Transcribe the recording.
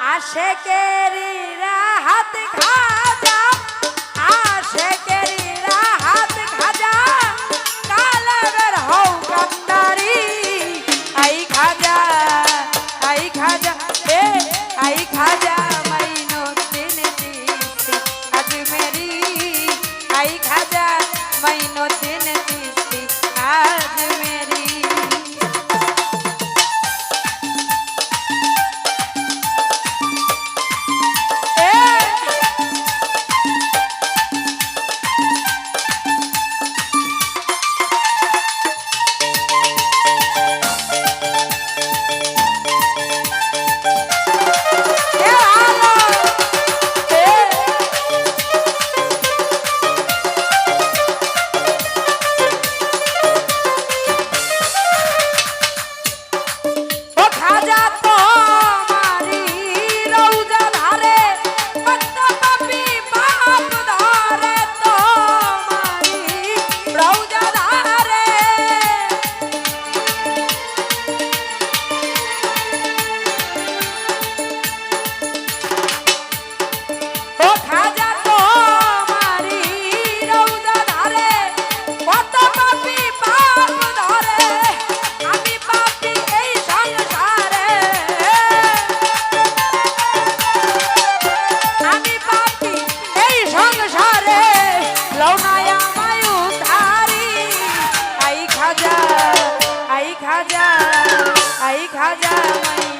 আশেকেরিরা হাত খাজা আশেকেরিরা হাত খাজা কালের হও কান্দারি। আই খাজা আই খাজা, এ, আই খাজা। সংসারে লওনায় আমায় উধারি আই খাজা আই খাজা আই খাজা মাই